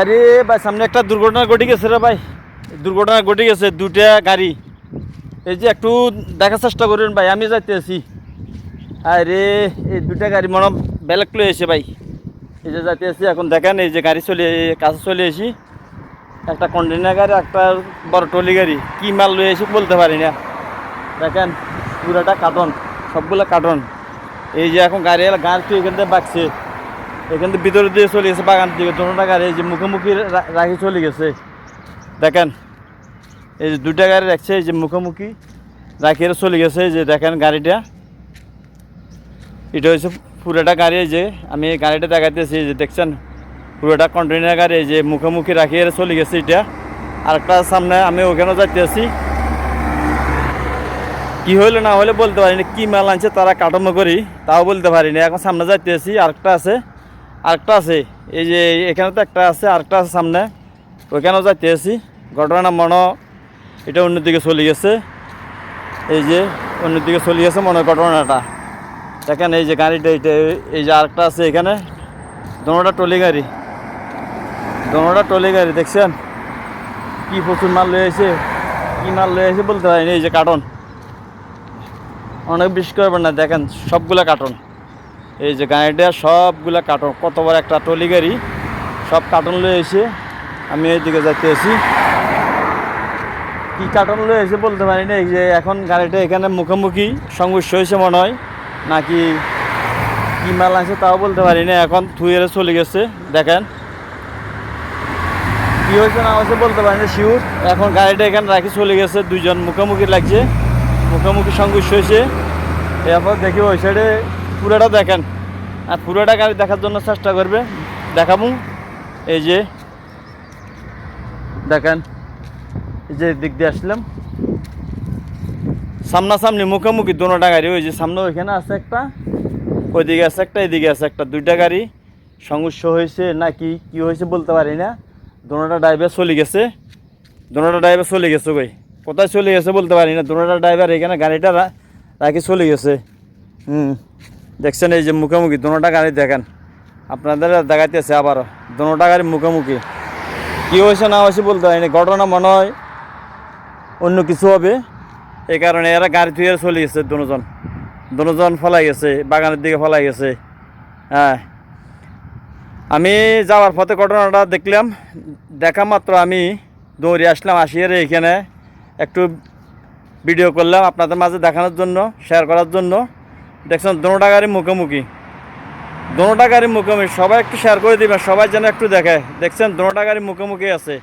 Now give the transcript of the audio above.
আরে ভাই, সামনে একটা দুর্ঘটনা ঘটে গেছে রে ভাই। দুর্ঘটনা ঘটে গেছে দুটা গাড়ি। এই যে একটু দেখার চেষ্টা করুন ভাই, আমি যাইতে আছি আরে, এই দুটা গাড়ি মনে হয় বেলেগ লয়ে এসে ভাই। এই যে যাইতে আছি এখন দেখেন এই যে গাড়ি চলে, কাছে চলে এসি। একটা কন্টেনার গাড়ি, একটা বড় টলি গাড়ি। কী মাল লয়ে এসে বলতে পারি না। দেখেন, পুরাটা কার্টন, সবগুলো কার্টন। এই যে এখন গাড়ি গাড়ি তো এখান থেকে বাগছে এখান থেকে ভিতরে দিয়ে চলে গেছে বাগান দিকে। দুটা গাড়ি এই যে মুখোমুখি রাখি চলে গেছে। দেখেন, এই যে দুটা গাড়ি রাখছে, এই যে মুখোমুখি রাখি চলে গেছে যে দেখেন গাড়িটা। এটা হচ্ছে পুরোটা গাড়ি যে আমি এই গাড়িটা দেখাতেছি যে দেখছেন, পুরোটা কন্টেনার গাড়ি যে মুখোমুখি রাখি চলে গেছে এটা। আরেকটা সামনে আমি ওখানেও যাইতে আছি কি হইল না হলে বলতে পারি না কি মাল আনছে তারা কাটামো করি, তাও বলতে পারি না এখন সামনে যাইতে আছি আরেকটা আছে। আরেকটা আছে। এই যে এখানে তো একটা আছে, আরেকটা আছে সামনে। ওইখানেও যাইতে আছি। ঘটনা মনে এটা অন্যদিকে চলে গেছে। এই যে অন্যদিকে চলে গেছে মনে ঘটনাটা। দেখেন এই যে গাড়িটা, এইটা, এই যে আরেকটা আছে এখানে। দোনোটা টলি গাড়ি। দোনোটা টলি গাড়ি, দেখছেন? কি প্রচুর মাল লয়ে এসে কি মাল লয়ে এসে বলতে পারিনি এই যে কার্টন। অনেক বিশেষ করবেন না, দেখেন, সবগুলা কার্টন। এই যে গাড়িটা সবগুলা কার্টন কত বড় একটা টলি গাড়ি, সব কার্টন লয়ে এসে আমি এইদিকে যাইতে আছি। কি কার্টন লয়ে এসে বলতে পারি না এই যে এখন গাড়িটা এখানে মুখোমুখি সংঘর্ষ হয়েছে মনে হয়, নাকি কি মাল আছে তাও বলতে পারি না এখন থুয়ে চলে গেছে, দেখেন। কি হয়েছে না হয়েছে বলতে পারি না শিওর এখন গাড়িটা এখানে রাখি চলে গেছে দুজন মুখোমুখি লাগছে, মুখোমুখি সংঘর্ষ হয়েছে। এরপর দেখি ওই সাইডে পুরোটা দেখেন। আর পুরোটা গাড়ি দেখার জন্য চেষ্টা করবে। দেখাবো। এই যে, দেখেন। এই যে দিক দিয়ে আসলাম। সামনাসামনি মুখোমুখি দোনোটা গাড়ি। ওই যে সামনে ওইখানে আছে একটা, ওইদিকে আছে একটা, এদিকে আছে একটা। দুইটা গাড়ি সংঘর্ষ হয়েছে নাকি কি হয়েছে বলতে পারি না। দোনোটা ড্রাইভার চলে গেছে। দোনোটা ড্রাইভার চলে গেছে ভাই কোথায় চলে গেছে বলতে পারি না। দোনোটা ড্রাইভার এখানে গাড়িটা রাখি চলে গেছে। হুম। দেখছেন এই যে মুখোমুখি দোনোটা গাড়ি দেখেন। আপনাদের দেখাইতেছে আবারও দোনোটা গাড়ি মুখোমুখি। কী হয়েছে না হয়েছে বলতে পারি না ঘটনা মনে হয় অন্য কিছু হবে। এই কারণে এরা গাড়ি থুয়ে চলে গেছে দুজন। দুজন ফলাই গেছে, বাগানের দিকে ফলাই গেছে। হ্যাঁ। আমি যাওয়ার পথে ঘটনাটা দেখলাম। দেখা মাত্র আমি দৌড়ে আসলাম, আসিয়ে এখানে একটু ভিডিও করলাম আপনাদের মাঝে দেখানোর জন্য শেয়ার করার জন্য। দেখছেন, দোনোটা গাড়ি মুখোমুখি। দোনোটা গাড়ি মুখোমুখি। সবাই একটু শেয়ার করে দিবেন, সবাই যেন একটু দেখে। দেখছেন, দোনোটা গাড়ি মুখোমুখি আছে।